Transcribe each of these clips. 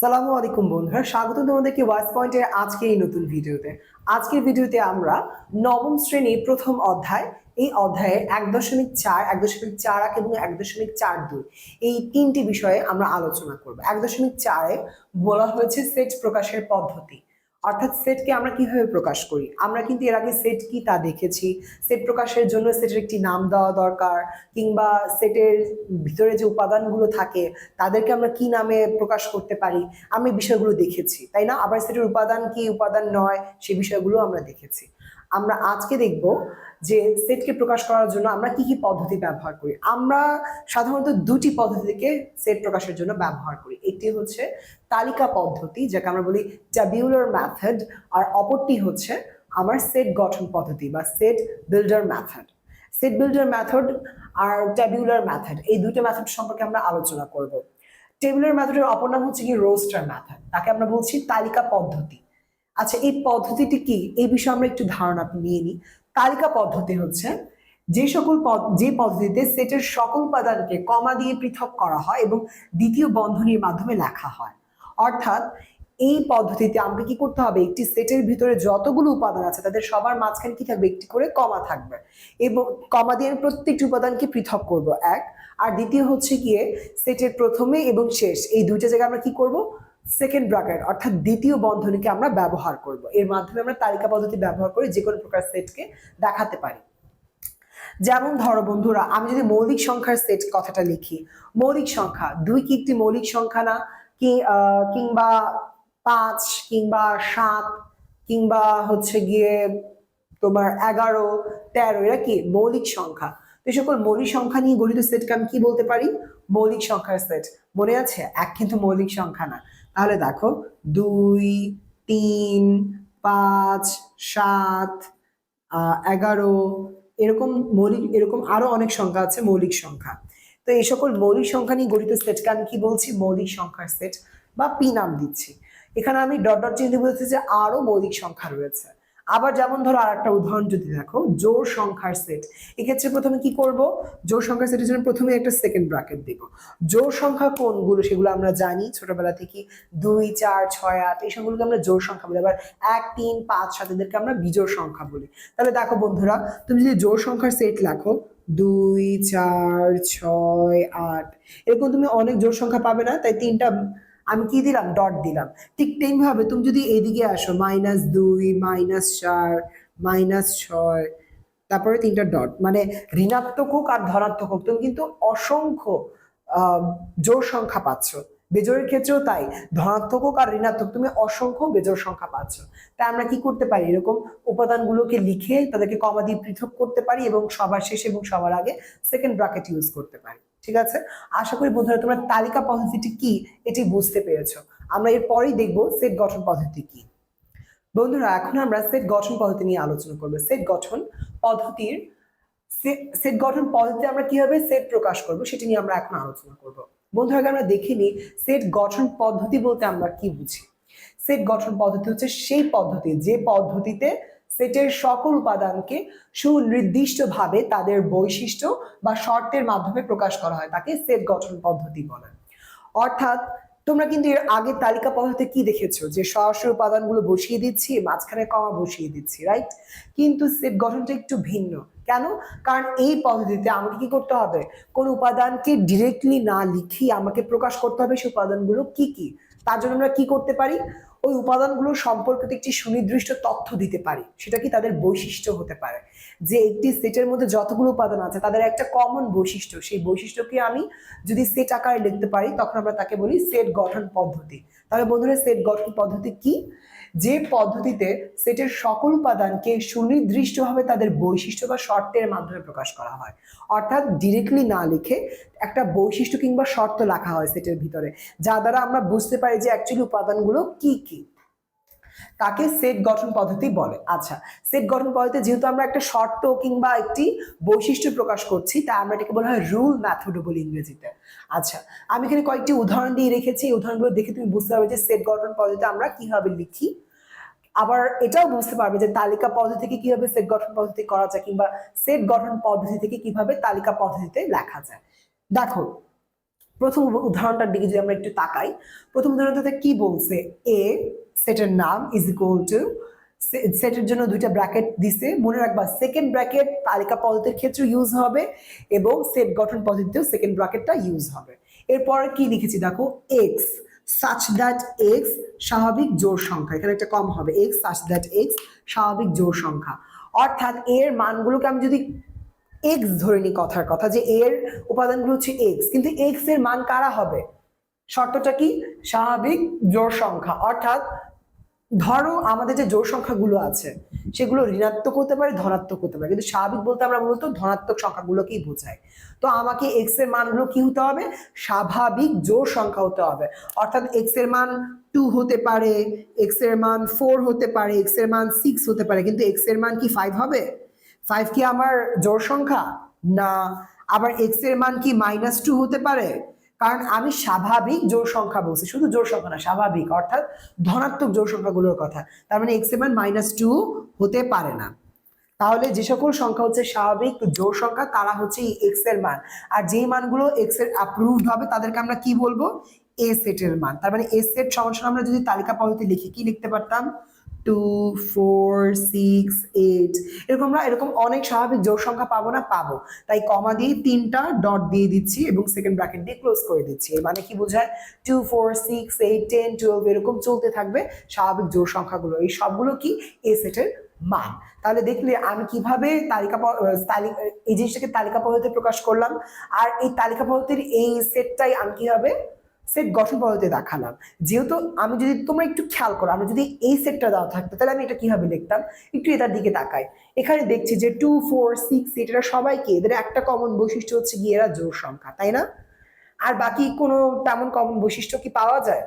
সালামু আলাইকুম বন্ধুরা, স্বাগত তোমাদেরকে ওয়াইস পয়েন্টের আজকে এই নতুন ভিডিওতে। আজকের ভিডিওতে আমরা নবম শ্রেণি প্রথম অধ্যায়, এই অধ্যায়ে এক দশমিক চার, এক দশমিক চার এক এবং এক দশমিক চার দুই, এই তিনটি বিষয়ে আমরা আলোচনা করব। এক দশমিক চারে বলা হয়েছে সেট প্রকাশের পদ্ধতি। অর্থাৎ সেটকে আমরা কীভাবে প্রকাশ করি? আমরা কিন্তু এর আগে সেট কি তা দেখেছি। সেট প্রকাশের জন্য সেটের একটি নাম দেওয়া দরকার কিংবা সেটের ভিতরে যে উপাদানগুলো থাকে, তাদেরকে আমরা কি নামে প্রকাশ করতে পারি? আমি বিষয়গুলো দেখেছি, তাই না? আবার সেটের উপাদান কি, উপাদান নয়, সে বিষয়গুলো আমরা দেখেছি। আমরা আজকে দেখব যে সেটকে প্রকাশ করার জন্য আমরা কি কি পদ্ধতি ব্যবহার করি। আমরা সাধারণত দুটি পদ্ধতিকে সেট প্রকাশের জন্য ব্যবহার করি। একটি হচ্ছে তালিকা পদ্ধতি, যাকে আমরা বলি ট্যাবিউলার মেথড আর অপরটি হচ্ছে আমার সেট গঠন পদ্ধতি বা set builder method set builder method আর ট্যাবিউলার মেথড এই দুটো মেথড সম্পর্কে আমরা আলোচনা করব। টেবিউলার মেথডের অপর নাম হচ্ছে কি রোস্টার মেথড তাকে আমরা বলছি তালিকা পদ্ধতি। আচ্ছা এই পদ্ধতিটি কি? এই বিষয়ে আমরা একটু ধারণা নিয়ে নিই। তালিকা পদ্ধতি হচ্ছে, যে সকল পদ, যে পদ্ধতিতে সেটের সকল উপাদানকে কমা দিয়ে পৃথক করা হয় এবং দ্বিতীয় বন্ধনীর মাধ্যমে লেখা হয়। অর্থাৎ এই পদ্ধতিতে আমাকে কি করতে হবে? একটি সেটের ভিতরে যতগুলো উপাদান আছে, তাদের সবার মাঝখানে কি থাকবে? একটি করে কমা থাকবে। এবং কমা দিয়ে আমি প্রত্যেকটি উপাদানকে পৃথক করব, এক। আর দ্বিতীয় হচ্ছে গিয়ে সেটের প্রথমে এবং শেষ, এই দুইটা জায়গায় আমরা কি করব? সেকেন্ড ব্র্যাকেট অর্থাৎ দ্বিতীয় বন্ধনীকে আমরা ব্যবহার করব। এর মাধ্যমে আমরা তালিকা পদ্ধতি ব্যবহার করে যে কোনো প্রকার সেটকে দেখাতে পারি। যেমন ধরো বন্ধুরা, আমি যদি মৌলিক সংখ্যার সেট কথাটা লিখি, মৌলিক সংখ্যা, দুই কি একটি মৌলিক সংখ্যা না? কি কিংবা পাঁচ, কিংবা সাত, কিংবা হচ্ছে গিয়ে তোমার এগারো, তেরো, এরা কি? মৌলিক সংখ্যা। তো সকল মৌলিক সংখ্যা নিয়ে গঠিত সেটকে আমি কি বলতে পারি? মৌলিক সংখ্যার সেট। মনে আছে? এক কিন্তু মৌলিক সংখ্যা না। তাহলে দেখো, দুই, তিন, পাঁচ, সাত এগারো, এরকম মৌলিক, এরকম আরও অনেক সংখ্যা আছে, মৌলিক সংখ্যা। তো এই সকল মৌলিক সংখ্যা নিয়ে গঠিত সেটকে আমি কি বলছি? মৌলিক সংখ্যার সেট বা পি নাম দিচ্ছি। এখানে আমি ডট ডট চিহ্ন বলছি যে আরও মৌলিক সংখ্যা রয়েছে। আবার যেমন ধরো আর একটা উদাহরণ যদি দেখো জোর সংখ্যার সেট এক্ষেত্রে প্রথমে কি করব? জোর সংখ্যার সেটের জন্য প্রথমে একটা সেকেন্ড ব্র্যাকেট দিব। জোর সংখ্যা কোনগুলো সেগুলো আমরা জানি ছোটবেলা থেকে। দুই, চার, ছয়, আট, এই সবগুলোকে আমরা জোর সংখ্যা বলি। আবার এক, তিন, পাঁচ, সাত এদেরকে আমরা বিজোড় সংখ্যা বলি। তাহলে দেখো বন্ধুরা, তুমি যদি জোর সংখ্যার সেট লেখো, দুই, চার, ছয়, আট, এরকম তুমি অনেক জোর সংখ্যা পাবে না, তাই তিনটা আমি কি দিলাম? ডট দিলাম। ঠিক তেমনিভাবে তুমি যদি এইদিকে আসো মাইনাস দুই মাইনাস চার মাইনাস ছয়, তারপরে তিনটা ডট মানে ঋণাত্মক হোক আর ধনাত্মক হোক, তুমি কিন্তু অসংখ্য জোড় সংখ্যা পাচ্ছ। বেজোড়ের ক্ষেত্রেও তাই, ধনাত্মক হোক আর ঋণাত্মক, তুমি অসংখ্য বেজোর সংখ্যা পাচ্ছ। তাই আমরা কি করতে পারি? এরকম উপাদানগুলোকে লিখে তাদেরকে কমা দিয়ে পৃথক করতে পারি এবং সবার শেষে এবং সবার আগে সেকেন্ড ব্র্যাকেট ইউজ করতে পারি। ঠিক আছে? আশা করি, বন্ধুরা, তোমরা তালিকা পদ্ধতিটি কি এটি বুঝতে পেরেছ। আমরা এর পরেই দেখব সেট গঠন পদ্ধতি কি। বন্ধুরা, এখন আমরা সেট গঠন পদ্ধতি নিয়ে আলোচনা করব। সেট গঠন পদ্ধতির সেট গঠন পদ্ধতি আমরা কীভাবে সেট প্রকাশ করব সেটি নিয়ে আমরা এখন আলোচনা করব। বন্ধুরা, আগে আমরা দেখিনি সেট গঠন পদ্ধতি বলতে আমরা কি বুঝি? সেট গঠন পদ্ধতি হচ্ছে সেই পদ্ধতি, যে পদ্ধতিতে সেটের সকল উপাদানকে সুনির্দিষ্টভাবে তাদের বৈশিষ্ট্য বা শর্তের মাধ্যমে প্রকাশ করা হয়, তাকে সেট গঠন পদ্ধতি বলে। অর্থাৎ, তোমরা কিন্তু এর আগের তালিকা পদ্ধতিতে কি দেখেছ? যে সরাসরি উপাদানগুলো বসিয়ে দিচ্ছি, মাঝখানে কমা বসিয়ে দিচ্ছি রাইট কিন্তু সেট গঠনটা একটু ভিন্ন। কেন? কারণ এই পদ্ধতিতে আমাকে কি করতে হবে? কোন উপাদানকে ডিরেক্টলি না লিখি আমাকে প্রকাশ করতে হবে সেই উপাদানগুলো কি কি? তার জন্য আমরা কি করতে পারি? ওই উপাদানগুলো সম্পর্কিত একটি সুনির্দিষ্ট তথ্য দিতে পারি। সেটা কি তাদের বৈশিষ্ট্য হতে পারে? যে একটি সেটের মধ্যে যতগুলো উপাদান আছে, তাদের একটা কমন বৈশিষ্ট্য। সেই বৈশিষ্ট্যকে আমি যদি সেট আকারে লিখতে পারি, তখন আমরা তাকে বলি সেট গঠন পদ্ধতি। তাহলে বন্ধুরা সেট গঠন পদ্ধতি কি? যে পদ্ধতিতে সেটের সকল উপাদানকে সুনির্দিষ্টভাবে তাদের বৈশিষ্ট্য বা শর্তের মাধ্যমে প্রকাশ করা হয়। অর্থাৎ ডিরেক্টলি না লিখে একটা বৈশিষ্ট্য কিংবা শর্ত লেখা হয় সেটের ভিতরে, যা দ্বারা আমরা বুঝতে পারি যে অ্যাকচুয়ালি উপাদানগুলো কি কি। তাকে সেট গঠন পদ্ধতি বলে। আচ্ছা সেট গঠন পদ্ধতি যেহেতু আমরা একটা শর্ত কিংবা একটি বৈশিষ্ট্য প্রকাশ করছি তাই আমরা এটাকে বলা হয় রুল ম্যাথডও বলি ইংরেজিতে। আচ্ছা আমি এখানে কয়েকটি উদাহরণ দিয়ে রেখেছি। এই উদাহরণগুলো দেখে তুমি বুঝতে পারবে যে সেট গঠন পদ্ধতি আমরা কীভাবে লিখি। আবার এটাও বুঝতে পারবে যে তালিকা পদ্ধতি থেকে কীভাবে সেট গঠন পদ্ধতি করা যায় কিংবা সেট গঠন পদ্ধতি থেকে কীভাবে তালিকা পদ্ধতিতে লেখা যায়। দেখো, প্রথম উদাহরণটার দিকে যদি আমরা একটু তাকাই, প্রথম উদাহরণটাতে কি বলছে? এ সেটের নাম ইজ ইকুয়াল টু সেটের জন্য দুইটা ব্র্যাকেট দিছে। মনে রাখবা সেকেন্ড ব্র্যাকেট তালিকা পদ্ধতির ক্ষেত্রে ইউজ হবে এবং সেট গঠন পদ্ধতিতেও সেকেন্ড ব্র্যাকেটটা ইউজ হবে। এরপর কি লিখেছি? দেখো এক্স সাচ দ্যাট এক্স স্বাভাবিক জোড় সংখ্যা। এখানে একটা কম হবে। এক্স সাচ দ্যাট এক্স স্বাভাবিক জোড় সংখ্যা। অর্থাৎ এর মানগুলোকে আমি যদি এক্স ধরে নিই কথার কথা, যে এর উপাদানগুলো হচ্ছে এক্স কিন্তু এক্সের মান কারা হবে? শর্তটা কি? স্বাভাবিক জোড় সংখ্যা। অর্থাৎ ধরো আমাদের যে জোড় সংখ্যাগুলো আছে সেগুলো ঋণাত্মক হতে পারে, ধনাত্মক হতে পারে। কিন্তু স্বাভাবিক বলতে আমরা মূলত ধনাত্মক সংখ্যাগুলোকেই বোঝাই। তো আমাকে এক্সের মানগুলো কি হতে হবে? স্বাভাবিক জোর সংখ্যা হতে হবে। অর্থাৎ এক্সের মান টু হতে পারে এক্সের মান ফোর হতে পারে এক্সের মান সিক্স হতে পারে। কিন্তু এক্সের মান কি ফাইভ হবে? ফাইভ কি আমার জোর সংখ্যা? না। আবার এক্সের মান কি মাইনাস টু হতে পারে? কারণ আমি স্বাভাবিক জোড় সংখ্যা বলছি, শুধু জোড় সংখ্যা না, স্বাভাবিক, অর্থাৎ ধনাত্মক জোড় সংখ্যাগুলোর কথা। তার মানে এক্সের মান মাইনাস টু হতে পারে না। তাহলে যে সকল সংখ্যা হচ্ছে স্বাভাবিক জোর সংখ্যা, তারা হচ্ছে এক্সের মান। আর যেই মানগুলো এক্সের অ্যাপ্রুভড হবে, তাদেরকে আমরা কি বলব? এ সেটের মান। তার মানে এ সেট সমান আমরা যদি তালিকা পদ্ধতি লিখি, কি লিখতে পারতাম? টু ফোর সিক্স এইট এরকম আমরা, এরকম অনেক স্বাভাবিক জোড় সংখ্যা পাবো না, পাবো। তাই কমা দিয়ে তিনটা ডট দিয়ে দিচ্ছি এবং সেকেন্ড ব্র্যাকেট দিয়ে ক্লোজ করে দিচ্ছি। এর মানে কি বোঝায়? Two four six eight ten twelve এরকম চলতে থাকবে স্বাভাবিক জোড় সংখ্যাগুলো। এই সবগুলো কি? এ সেটের মান। তাহলে দেখলে আমি কীভাবে তালিকা এই জিনিসটাকে তালিকা পদ্ধতিতে প্রকাশ করলাম। আর এই তালিকা পদ্ধতির এই সেটটাই আমি কীভাবে সেট গঠন পদ্ধতি দেখালাম। যেহেতু আমি যদি তোমরা একটু খেয়াল করো আমি যদি এই সেটটা দেওয়া থাকতো, তাহলে আমি এটা কীভাবে লিখতাম? একটু এটার দিকে তাকাই। এখানে দেখছি যে টু ফোর সিক্স এইট এরা সবাইকে এদের একটা কমন বৈশিষ্ট্য হচ্ছে গিয়ে এরা জোর সংখ্যা, তাই না? আর বাকি কোনো তেমন কমন বৈশিষ্ট্য কি পাওয়া যায়?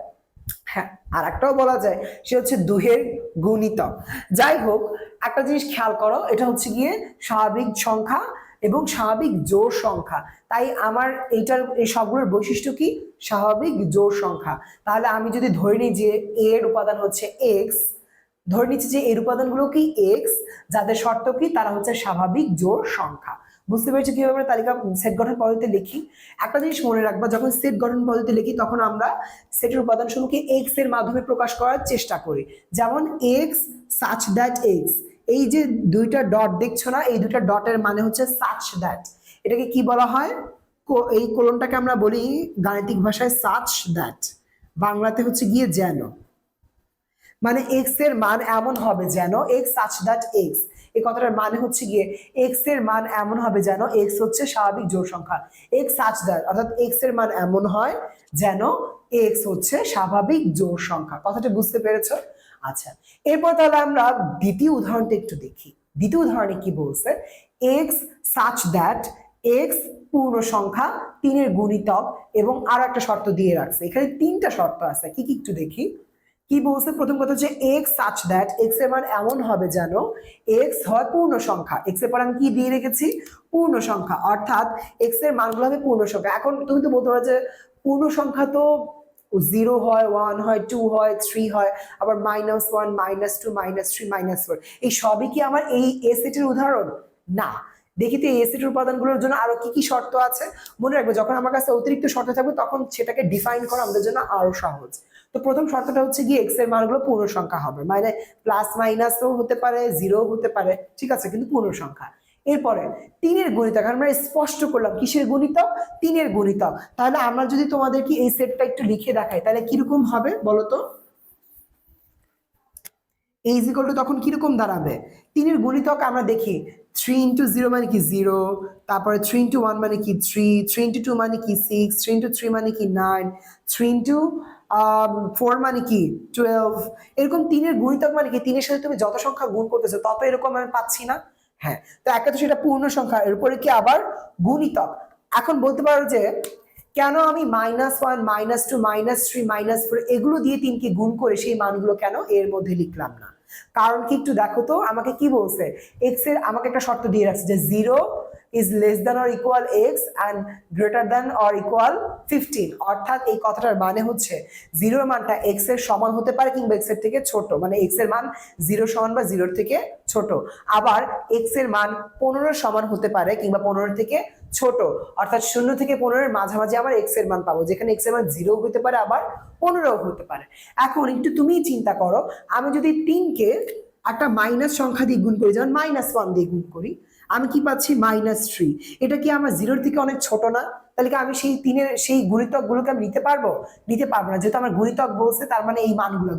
হ্যাঁ আর একটাও বলা যায়, সে হচ্ছে দুহের গুণিতক। যাই হোক, একটা জিনিস খেয়াল করো, এটা হচ্ছে গিয়ে স্বাভাবিক সংখ্যা এবং স্বাভাবিক জোড় সংখ্যা। তাই আমার এইটার, এই সবগুলোর বৈশিষ্ট্য কি? স্বাভাবিক জোড় সংখ্যা। তাহলে আমি যদি ধরে নিই যে এর উপাদান হচ্ছে এক্স ধরে নিচ্ছি যে এর উপাদানগুলো কি এক্স যাদের শর্ত কি? তারা হচ্ছে স্বাভাবিক জোড় সংখ্যা। বুঝতে পেরেছি কীভাবে আমরা তালিকা সেট গঠন পদ্ধতিতে লিখি? একটা জিনিস মনে রাখবা, যখন সেট গঠন পদ্ধতিতে লিখি, তখন আমরা সেটের উপাদান সমূহকে এক্সের মাধ্যমে প্রকাশ করার চেষ্টা করি। যেমন এক্স সাচ দ্যাট এক্স এই যে দুইটা ডট দেখছ না, এই দুইটা ডটের মানে হচ্ছে সাচ দ্যাট এটাকে কি বলা হয়? এই কোলনটাকে আমরা বলি গাণিতিক ভাষায় সাচ দ্যাট বাংলাতে হচ্ছে গিয়ে যেন। মানে এক্সের মান এমন হবে যেন এক্স সাচ দ্যাট এক্স এই কথাটার মানে হচ্ছে গিয়ে এক্সের মান এমন হবে যেন এক্স হচ্ছে স্বাভাবিক জোড় সংখ্যা। এক্স সাচ দ্যাট অর্থাৎ এক্সের মান এমন হয় যেন এক্স হচ্ছে স্বাভাবিক জোড় সংখ্যা। কথাটা বুঝতে পেরেছ? আচ্ছা এরপর তাহলে আমরা দ্বিতীয় উদাহরণটা একটু দেখি। দ্বিতীয় উদাহরণে কি বলছে? এক্স সাচ দ্যাট এক্স পূর্ণ সংখ্যা, তিনের গুণিতক এবং আরও একটা শর্ত দিয়ে রাখছে। এখানে তিনটা শর্ত আছে, কি কি একটু দেখি। কি বলছে? প্রথম কথা হচ্ছে এক্স সাচ দ্যাট এক্সের মান এমন হবে যেন এক্স হয় পূর্ণ সংখ্যা। এক্সের পর আমি কি দিয়ে রেখেছি? পূর্ণ সংখ্যা। অর্থাৎ এক্সের মানগুলো হবে পূর্ণ সংখ্যা। এখন তুমি তো বলতে পারো যে পূর্ণ সংখ্যা তো জিরো হয় ওয়ান হয় টু হয় থ্রি হয়, আবার minus one minus two minus three minus four এই সবই কি আমার এই এ সেটের উদাহরণ? না। দেখি তো এই সেটের উপাদানগুলোর জন্য আরও কি কি শর্ত আছে? মনে রাখবে, যখন আমার কাছে অতিরিক্ত শর্ত থাকবে, তখন সেটাকে ডিফাইন করা আমাদের জন্য আরও সহজ। তো প্রথম শর্তটা হচ্ছে গিয়ে এক্সের মানগুলো পূর্ণ সংখ্যা হবে। মানে প্লাস মাইনাসও হতে পারে জিরো হতে পারে, ঠিক আছে, কিন্তু পূর্ণ সংখ্যা এরপরে, তিনের গুণিতক, আমরা স্পষ্ট করলাম কিসের গুণিতক? তিনের গুণিতক। তাহলে আমরা যদি তোমাদের কি এই সেটটা একটু লিখে দেখাই, তাহলে কীরকম হবে বলতো এই ইজিকল টু তখন কীরকম দাঁড়াবে? তিনের গুণিতক আমরা দেখি থ্রি ইন্টু জিরো মানে কি জিরো তারপরে থ্রি ইন্টু ওয়ান মানে কি থ্রি থ্রি ইন্টু টু মানে কি সিক্স থ্রি ইন্টু থ্রি মানে কি নাইন থ্রি ইন্টু ফোর মানে কি টুয়েলভ এরকম তিনের গুণিতক মানে কি, তিনের সাথে তুমি যত সংখ্যা গুণ করতেছো, তত এরকম আমি পাচ্ছি না। হ্যাঁ তো একটা তো সেটা পূর্ণ সংখ্যা, এর উপরে কি আবার গুণিতক? এখন বলতে পারো যে কেন আমি minus one minus two minus three minus four এগুলো দিয়ে তিনকে গুণ করে সেই মানগুলো কেন এর মধ্যে লিখলাম না? কারণ কি একটু দেখো তো, আমাকে কি বলছে? এক্সের আমাকে একটা শর্ত দিয়ে রাখছে যে zero is less than or equal x and greater than or equal fifteen অর্থাৎ এই কথাটার মানে হচ্ছে জিরোর মানটা এক্সের সমান হতে পারে কিংবা এক্সের থেকে ছোট। মানে এক্সের মান জিরো সমান বা জিরোর থেকে ছোট। আবার এক্সের মান পনেরো সমান হতে পারে কিংবা পনেরো থেকে ছোট। অর্থাৎ শূন্য থেকে পনেরোর মাঝামাঝি আবার এক্সের মান পাবো। যেখানে এক্সের মান জিরো হতে পারে, আবার পনেরো হতে পারে। এখন একটু তুমি চিন্তা করো, আমি যদি তিনকে একটা মাইনাস সংখ্যা দিয়ে গুণ করি, যেমন মাইনাস ওয়ান দিয়ে গুণ করি আমি কি পাচ্ছি মাইনাস থ্রি এটা কি আমার জিরোর থেকে অনেক ছোট না? তাহলে কি আমি সেই তিনের, সেই গুণিতক গুলোকে আমি নিতে পারব? নিতে পারব না। যেহেতু আমার গুণিতক বলছে, তার মানে এই মানগুলো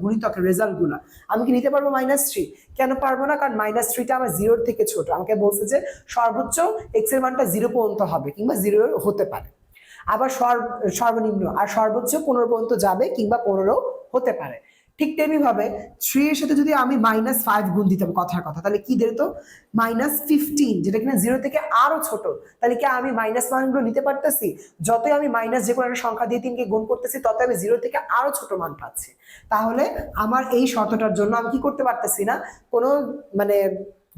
রেজাল্টগুলো আমি কি নিতে পারব মাইনাস থ্রি কেন পারব না? কারণ মাইনাস থ্রিটা আমার জিরোর থেকে ছোট। আমাকে বলছে যে সর্বোচ্চ এক্সের মানটা জিরো পর্যন্ত হবে কিংবা জিরো হতে পারে। আবার সর্ব, সর্বনিম্ন। আর সর্বোচ্চ পনেরো পর্যন্ত যাবে কিংবা পনেরো হতে পারে। ঠিক তেমনি ভাবে থ্রি এর সাথে যদি আমি মাইনাস ফাইভ গুণ দিতাম কথার কথা, তাহলে কি দিত মাইনাস ফিফটিন যেটা কিনা জিরো থেকে আরও ছোট, তাহলে কি আমি মাইনাস মানগুলো নিতে পারতেছি? যতই আমি মাইনাস যে কোনো একটা সংখ্যা দিয়ে তিনকে গুণ করতেছি তত আমি জিরো থেকে আরও ছোট মান পাচ্ছি। তাহলে আমার এই শর্তটার জন্য আমি কি করতে পারতেছি না? কোনো মানে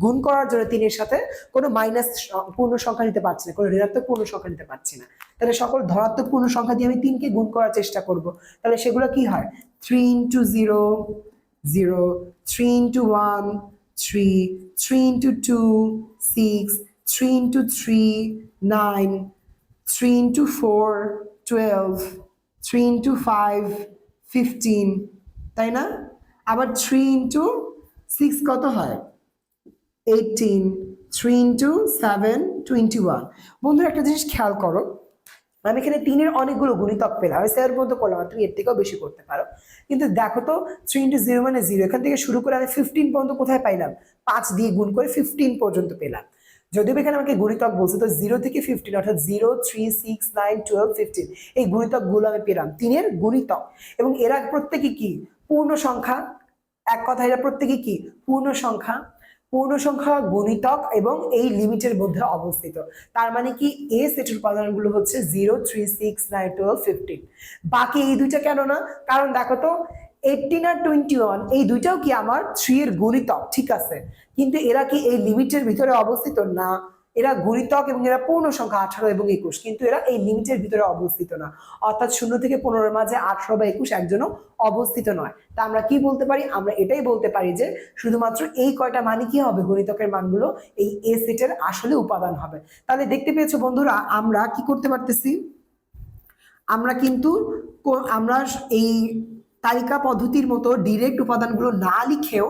গুণ করার জন্য তিনের সাথে কোনো মাইনাস পূর্ণ সংখ্যা নিতে পারছি না, কোনো ঋণাত্মক পূর্ণ সংখ্যা নিতে পারছি না। তাহলে সকল ধনাত্মক পূর্ণ সংখ্যা দিয়ে আমি তিনকে গুণ করার চেষ্টা করব। তাহলে সেগুলো কি হয়? Three into zero zero three into one three three into two six three into three nine three into four twelve three into five fifteen তাই না? আবার থ্রি ইন্টু সিক্স কত হয়? Eighteen three into seven twenty one বন্ধুরা, একটা জিনিস খেয়াল করো আমি এখানে তিনের অনেকগুলো গুণিতক পেলাম আমি সেভেন পর্যন্ত করলাম তুমি এর থেকেও বেশি করতে পারো। কিন্তু দেখো তো থ্রি ইন্টু জিরো মানে জিরো এখান থেকে শুরু করে আমি ফিফটিন পর্যন্ত কোথায় পাইলাম? পাঁচ দিয়ে গুণ করে ফিফটিন পর্যন্ত পেলাম। যদিও এখানে আমাকে গুণিতক বলছে, তো জিরো থেকে ফিফটিন অর্থাৎ zero three six nine twelve fifteen এই গুণিতকগুলো আমি পেলাম তিনের গুণিতক। এবং এরা প্রত্যেকে কি? পূর্ণ সংখ্যা, এক কথা এরা প্রত্যেকে কি? পূর্ণ সংখ্যা পূর্ণ সংখ্যা গুণিতক এবং এই লিমিটের মধ্যে অবস্থিত। তার মানে কি এ সেটের উপাদানগুলো হচ্ছে zero, three, six, nine, twelve, fifteen. বাকি এই দুইটা কেন না? কারণ দেখো তো এইটিন আর টোয়েন্টি ওয়ান, এই দুইটাও কি আমার থ্রি এর গণিতক, ঠিক আছে? কিন্তু এরা কি এই লিমিটের ভিতরে অবস্থিত? না। এরা গুণিতক এবং এরা পূর্ণ সংখ্যা আঠারো এবং একুশ, কিন্তু এরা এই লিমিটের ভিতরে অবস্থিত না। অর্থাৎ শূন্য থেকে পনেরোর মাঝে আঠারো বা একুশ একজনও অবস্থিত নয়। তা আমরা কি বলতে পারি? আমরা এটাই বলতে পারি যে শুধুমাত্র এই কয়টা মানে কি হবে? গণিতকের মানগুলো এই এ সেটের আসলে উপাদান হবে। তাহলে দেখতে পেয়েছ বন্ধুরা, আমরা কি করতে পারতেছি? আমরা কিন্তু আমরা এই তালিকা পদ্ধতির মতো ডিরেক্ট উপাদানগুলো না লিখেও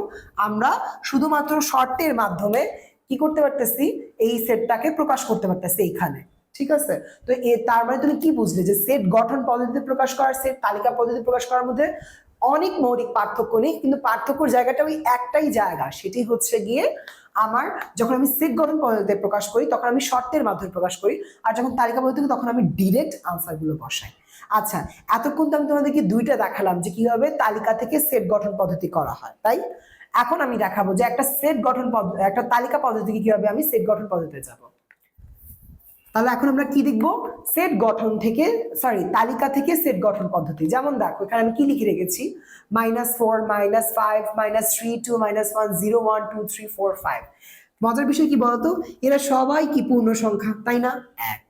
আমরা শুধুমাত্র শর্তের মাধ্যমে কি করতে পারতেছি? এই সেটটাকে প্রকাশ করতে পারতেছি এইখানে। ঠিক আছে? তো তার মানে তুমি কি বুঝলে যে সেট গঠন পদ্ধতিতে প্রকাশ করার সেট তালিকা পদ্ধতি প্রকাশ করার মধ্যে অনেক মৌলিক পার্থক্য নেই, কিন্তু পার্থক্যর জায়গাটা ওই একটাই জায়গা। সেটি হচ্ছে গিয়ে আমার যখন আমি সেট গঠন পদ্ধতিতে প্রকাশ করি, তখন আমি শর্তের মাধ্যমে প্রকাশ করি, আর যখন তালিকা পদ্ধতি তখন আমি ডিরেক্ট আনসারগুলো বসাই। আচ্ছা এতক্ষণ তো আমি তোমাদেরকে দুইটা দেখালাম যে কীভাবে তালিকা থেকে সেট গঠন পদ্ধতি করা হয়, তাই? এখন আমি দেখাবো যে একটা সেট গঠন একটা তালিকা পদ্ধতি কীভাবে আমি সেট গঠন পদ্ধতিতে যাব। তাহলে এখন আমরা কি দেখব? সেট গঠন থেকে সরি তালিকা থেকে সেট গঠন পদ্ধতি। যেমন দেখো, এখানে আমি কি লিখে রেখেছি? Minus four minus five minus three two minus one zero one two three four five মজার বিষয় কি বলতো? এরা সবাই কি পূর্ণ সংখ্যা তাই না? এক।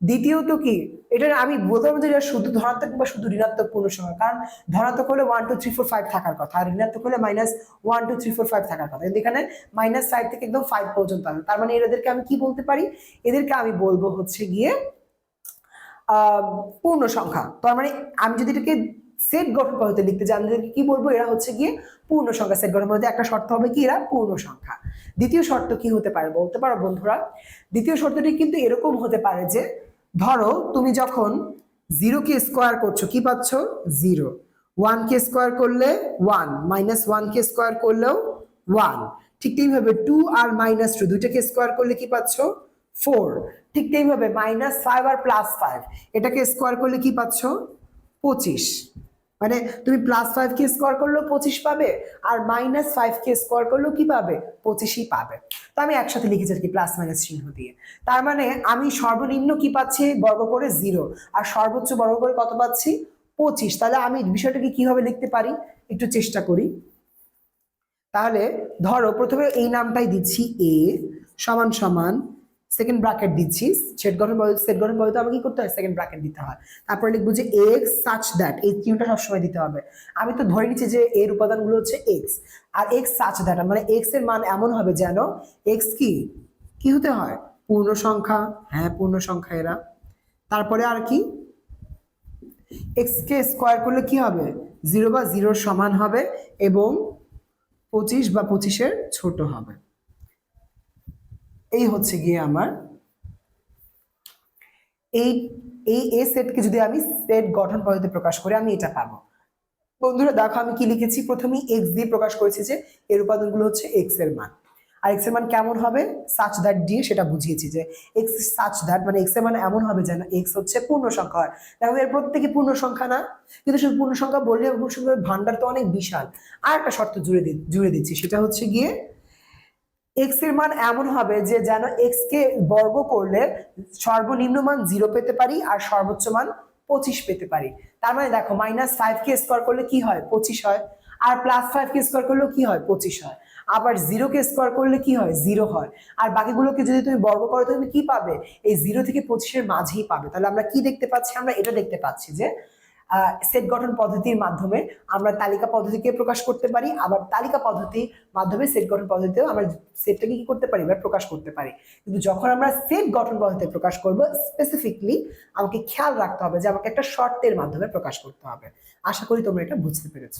দ্বিতীয়ত কি? এটা আমি বলতে পারব যে শুধু ধনাত্মক বা শুধু ঋণাত্মক পূর্ণ সংখ্যা কারণ ধনাত্মক হলে one two three four five থাকার কথা। আর ঋণাত্মক হলে minus one two three four five থাকার কথা। কিন্তু এখানে মাইনাস ফাইভ থেকে একদম ফাইভ পর্যন্ত আছে। তার মানে এদেরকে আমি কি বলতে পারি? এদেরকে আমি বলব হচ্ছে গিয়ে পূর্ণ সংখ্যা। তার মানে আমি যদি এটাকে সেট গঠন পদ্ধতি লিখতে চাই আমি কি বলব? এরা হচ্ছে গিয়ে পূর্ণ সংখ্যা সেট গঠন পদ্ধতি একটা শর্ত হবে কি? এরা পূর্ণ সংখ্যা। দ্বিতীয় শর্ত কি হতে পারে বলতে পারো বন্ধুরা? দ্বিতীয় শর্তটি কিন্তু এরকম হতে পারে যে ধরো তুমি যখন জিরো কে স্কোয়ার করছ, কি পাচ্ছ? জিরো ওয়ান কে স্কোয়ার করলে ওয়ান মাইনাস ওয়ান কে স্কোয়ার করলেও ওয়ান ঠিক তেমনিভাবে টু আর মাইনাস টু দুইটাকে স্কোয়ার করলে কি পাচ্ছ? ফোর ঠিক তেমনিভাবে মাইনাস ফাইভ আর প্লাস ফাইভ এটাকে স্কোয়ার করলে কি পাচ্ছ? পঁচিশ. মানে তুমি প্লাস ফাইভ কে স্কোয়ার করলেও পঁচিশ পাবে, আর মাইনাস ফাইভ কে স্কোয়ার করলেও কি পাবে? পঁচিশই পাবে। তো আমি একসাথে লিখেছি আর কি প্লাস মাইনাস চিহ্ন দিয়ে। তার মানে আমি সর্বনিম্ন কি পাচ্ছি? বর্গ করে জিরো আর সর্বোচ্চ বর্গ করে কত পাচ্ছি? পঁচিশ। তাহলে আমি বিষয়টাকে কীভাবে লিখতে পারি? একটু চেষ্টা করি। তাহলে ধরো, প্রথমে এই নামটাই দিচ্ছি এ সমান সমান সেকেন্ড ব্র্যাকেট দিচ্ছি সেট গঠন পদ্ধতি সেট গঠন পদ্ধতি আমাকে কি করতে হয়? সেকেন্ড ব্র্যাকেট দিতে হয়। তারপরে লিখব যে এক্স সাচ দ্যাট এই কিউটা সবসময় দিতে হবে। আমি তো ধরে নিচ্ছি যে এর উপাদানগুলো হচ্ছে এক্স আর এক্স সাচ দ্যাট মানে এক্সের মান এমন হবে যেন এক্স কি? কি হতে হয়? পূর্ণ সংখ্যা হ্যাঁ পূর্ণ সংখ্যা এরা। তারপরে আর কি? এক্স কে স্কোয়ার করলে কি হবে? জিরো বা জিরোর সমান হবে এবং পঁচিশ বা পঁচিশের ছোট হবে। এই হচ্ছে গিয়ে আমার এই এই এ সেটকে যদি আমি সেট গঠন পদ্ধতি প্রকাশ করে আমি এটা পাবো। বন্ধুরা, দেখো আমি কি লিখেছি? প্রথমেই এক্স দিয়ে প্রকাশ করেছি যে এর উপাদানগুলো হচ্ছে এক্সের মান। আর এক্সের মান কেমন হবে? সাচ দ্যাট দিয়ে সেটা বুঝিয়েছি যে এক্স সাচ দ্যাট মানে এক্সের মান এমন হবে যেন এক্স হচ্ছে পূর্ণ সংখ্যা হয়। দেখো, এর প্রত্যেকে পূর্ণ সংখ্যা না? কিন্তু শুধু পূর্ণ সংখ্যা বললে পূর্ণ সংখ্যার ভান্ডার তো অনেক বিশাল। আর একটা শর্ত জুড়ে জুড়ে দিচ্ছি, সেটা হচ্ছে গিয়ে এক্সের মান এমন হবে যে যেন এক্স কে বর্গ করলে সর্বনিম্ন মান জিরো পেতে পারি আর সর্বোচ্চ মান পঁচিশ পেতে পারি। তার মানে দেখো মাইনাস ফাইভ কে স্কোয়ার করলে কি হয়? পঁচিশ হয়। আর প্লাস ফাইভ কে স্কোয়ার করলেও কি হয়? পঁচিশ হয়। আবার জিরো কে স্কোয়ার করলে কি হয়? জিরো হয়। আর বাকিগুলোকে যদি তুমি বর্গ করো তুমি কি পাবে? এই জিরো থেকে পঁচিশের মাঝেই পাবে। তাহলে আমরা কি দেখতে পাচ্ছি? আমরা এটা দেখতে পাচ্ছি যে সেট গঠন পদ্ধতির মাধ্যমে আমরা তালিকা পদ্ধতিকে প্রকাশ করতে পারি, আবার তালিকা পদ্ধতির মাধ্যমে সেট গঠন পদ্ধতিতেও আমরা সেটটাকে কি করতে পারি বা প্রকাশ করতে পারি। কিন্তু যখন আমরা সেট গঠন পদ্ধতি প্রকাশ করব স্পেসিফিকলি আমাকে খেয়াল রাখতে হবে যে আমাকে একটা শর্তের মাধ্যমে প্রকাশ করতে হবে। আশা করি তোমরা এটা বুঝতে পেরেছ।